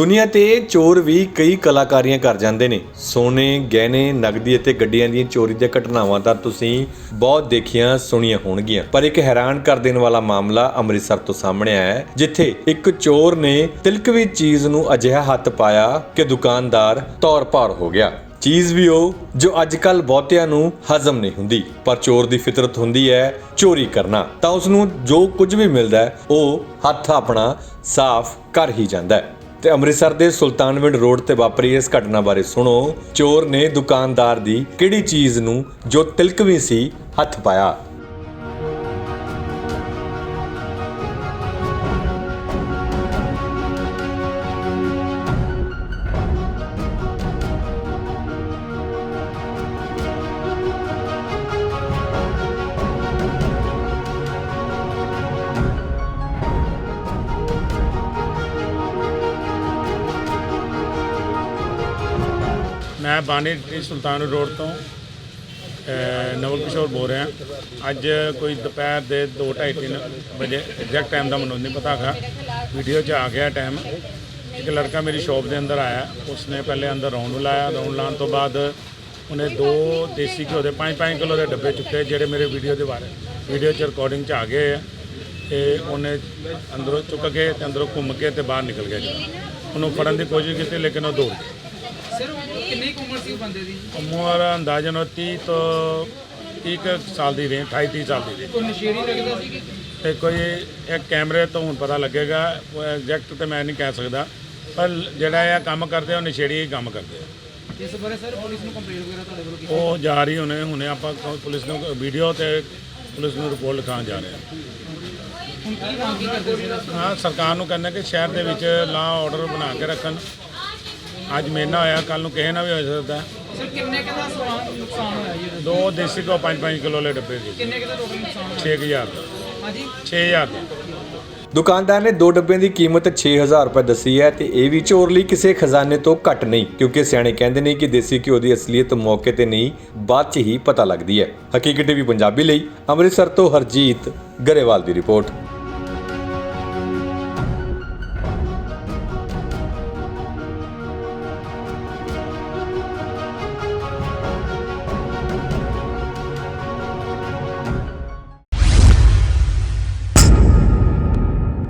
ਦੁਨੀਆ ਤੇ ਚੋਰ ਵੀ ਕਈ ਕਲਾਕਾਰੀਆਂ ਕਰ ਜਾਂਦੇ ਨੇ। ਸੋਨੇ, ਗਹਿਣੇ ਨਗਦੀ ਅਤੇ ਗੱਡੀਆਂ ਦੀਆਂ ਚੋਰੀ ਦੀਆਂ ਘਟਨਾਵਾਂ ਤਾਂ ਤੁਸੀਂ ਬਹੁਤ ਦੇਖੀਆਂ, ਸੁਣੀਆਂ ਹੋਣਗੀਆਂ। ਪਰ ਇੱਕ ਹੈਰਾਨ ਕਰ ਦੇਣ ਵਾਲਾ ਮਾਮਲਾ ਅੰਮ੍ਰਿਤਸਰ ਤੋਂ ਸਾਹਮਣੇ ਆਇਆ ਹੈ, ਜਿੱਥੇ ਇੱਕ ਚੋਰ ਨੇ ਤਿਲਕਵੀ ਚੀਜ਼ ਨੂੰ ਅਜਿਹਾ ਹੱਥ ਪਾਇਆ ਕਿ ਦੁਕਾਨਦਾਰ ਤੌਰ ਭਾਰ ਹੋ ਗਿਆ। ਚੀਜ਼ ਵੀ ਉਹ, ਜੋ ਅੱਜ ਕੱਲ ਬਹੁਤਿਆਂ ਨੂੰ ਹਜ਼ਮ ਨਹੀਂ ਹੁੰਦੀ, ਪਰ ਚੋਰ ਦੀ ਫਿਤਰਤ ਹੁੰਦੀ ਹੈ ਚੋਰੀ ਕਰਨਾ। ਤਾਂ ਉਸ ਨੂੰ ਜੋ ਕੁਝ ਵੀ ਮਿਲਦਾ ਹੈ, ਉਹ ਹੱਥ ਆਪਣਾ ਸਾਫ਼ ਕਰ ਹੀ ਜਾਂਦਾ ਹੈ। ਤੇ ਅੰਮ੍ਰਿਤਸਰ ਦੇ ਸੁਲਤਾਨਵਿੰਡ ਰੋਡ ਤੇ ਵਾਪਰੀ ਇਸ ਘਟਨਾ ਬਾਰੇ ਸੁਣੋ। ਚੋਰ ਨੇ ਦੁਕਾਨਦਾਰ ਦੀ ਕਿਹੜੀ ਚੀਜ਼ ਨੂੰ ਜੋ ਤਿਲਕਵੀ ਸੀ, ਹੱਥ ਪਾਇਆ। ਮੈਂ ਬਾਣੀ ਟੀ ਸੁਲਤਾਨ ਰੋਡ ਤੋਂ ਨਵਲ ਕਿਸ਼ੋਰ ਬੋਲ ਰਿਹਾ। ਅੱਜ ਕੋਈ ਦੁਪਹਿਰ ਦੇ 2:30 ਵਜੇ ਐਗਜ਼ੈਕਟ ਟਾਈਮ ਦਾ ਮੈਨੂੰ ਨਹੀਂ ਪਤਾ ਹੈਗਾ। ਵੀਡੀਓ 'ਚ ਆ ਗਿਆ ਟਾਈਮ ਇੱਕ ਲੜਕਾ ਮੇਰੀ ਸ਼ਾਪ ਦੇ ਅੰਦਰ ਆਇਆ। ਉਸਨੇ ਪਹਿਲੇ ਅੰਦਰ ਰਾਉਂਡ ਲਾਇਆ। ਰਾਉਂਡ ਲਾਉਣ ਤੋਂ ਬਾਅਦ ਉਹਨੇ ਦੋ ਦੇਸੀ ਘਿਓ ਦੇ 5-5 ਕਿਲੋ ਦੇ ਡੱਬੇ ਚੁੱਕੇ, ਜਿਹੜੇ ਮੇਰੇ ਵੀਡੀਓ ਦੇ ਬਾਰੇ। ਵੀਡੀਓ 'ਚ ਰਿਕਾਰਡਿੰਗ 'ਚ ਆ ਗਏ ਆ ਤੇ ਉਹਨੇ ਅੰਦਰੋਂ ਚੁੱਕ ਕੇ ਤੇ ਅੰਦਰੋਂ ਘੁੰਮ ਕੇ ਤੇ ਬਾਹਰ ਨਿਕਲ ਗਿਆ ਉਹਨੂੰ ਫੜਨ ਦੀ ਕੋਸ਼ਿਸ਼ ਕੀਤੀ, ਲੇਕਿਨ ਉਹ ਦੌੜ ਗਿਆ ਸਰ ਉਹ ਕਿੰਨੀ ਕੁ ਉਮਰ ਸੀ ਉਹ ਬੰਦੇ ਦੀ? ਉਮਰ ਅੰਦਾਜ਼ਨ ਉਹ 30 ਤੋਂ 30 ਕੁ ਸਾਲ ਦੀ ਰੇਂਜ 28 30 ਸਾਲ ਦੀ ਰੇਂਜ ਕੋਈ ਨਸ਼ੇੜੀ ਲੱਗਦਾ ਸੀ ਕਿ? ਤੇ ਕੋਈ ਇੱਕ ਕੈਮਰੇ ਤੋਂ ਹੁਣ ਪਤਾ ਲੱਗੇਗਾ ਉਹ ਐਗਜ਼ੈਕਟ ਤੇ ਮੈਂ ਨਹੀਂ ਕਹਿ ਸਕਦਾ ਪਰ ਜਿਹੜਾ ਇਹ ਕੰਮ ਕਰਦੇ ਆ ਉਹ ਨਸ਼ੇੜੀ ਹੀ ਕੰਮ ਕਰਦੇ ਆ। ਇਸ ਬਾਰੇ ਸਰ ਪੁਲਿਸ ਨੂੰ ਕੰਪਲੇਂਟ ਵਗੈਰਾ ਤੁਹਾਡੇ ਵੱਲੋਂ ਕੀਤੀ? ਉਹ ਜਾ ਰਹੀ ਹੁਣੇ ਹੁਣੇ ਆਪਾਂ ਕ- ਪੁਲਿਸ ਨੂੰ ਵੀਡੀਓ ਤੇ ਪੁਲਿਸ ਨੂੰ ਰਿਪੋਰਟ ਲਿਖਾਉਣ ਜਾ ਰਹੇ ਆ। ਹੁਣ ਕੀ ਮੰਗ ਕੀ ਕਰਦੇ ਸੀ ਹਾਂ ਸਰਕਾਰ ਨੂੰ ਕਹਿੰਦਾ ਕਿ ਸ਼ਹਿਰ ਦੇ ਵਿੱਚ ਲਾ ਆਰਡਰ ਬਣਾ ਕੇ ਰੱਖਣ। ਅੱਜ ਮੇਨਾ ਹੋਇਆ ਕੱਲ ਨੂੰ ਕਿਸੇ ਨਾਲ ਵੀ ਹੋ ਸਕਦਾ। ਸਰ ਕਿੰਨੇ ਕੁ ਦਾ ਸਮਾਨ ਨੁਕਸਾਨ ਹੋਇਆ ਜੀ ਇਹਦਾ? ਦੋ ਦੇਸੀ ਕੋ 5-5 ਕਿਲੋ ਲੈ ਡੱਬੇ ਦੇ ਕਿੰਨੇ ਕੁ ਦਾ ਟੋਟਲ ਨੁਕਸਾਨ ਹੋਇਆ? 6000 ਦਾ। ਹਾਂਜੀ? 6000 ਦਾ। ਦੁਕਾਨਦਾਰ ਨੇ ਦੋ ਡੱਬਿਆਂ ਦੀ ਕੀਮਤ 6000 ਰੁਪਏ ਦੱਸੀ ਹੈ ਤੇ ਇਹ ਵੀ ਚੋਰ ਲਈ ਕਿਸੇ ਖਜ਼ਾਨੇ ਤੋਂ ਘੱਟ ਨਹੀਂ ਕਿਉਂਕਿ ਸਿਆਣੇ ਕਹਿੰਦੇ ਨੇ ਕਿ ਦੇਸੀ ਘਿਓ ਦੀ ਅਸਲੀਅਤ ਮੌਕੇ ਤੇ ਨਹੀਂ ਬਾਅਦ 'ਚ ਹੀ ਪਤਾ ਲੱਗਦੀ ਹੈ। ਹਕੀਕਤ ਟੀਵੀ ਪੰਜਾਬੀ ਲਈ ਅੰਮ੍ਰਿਤਸਰ ਤੋਂ ਹਰਜੀਤ ਗਰੇਵਾਲ ਦੀ ਰਿਪੋਰਟ।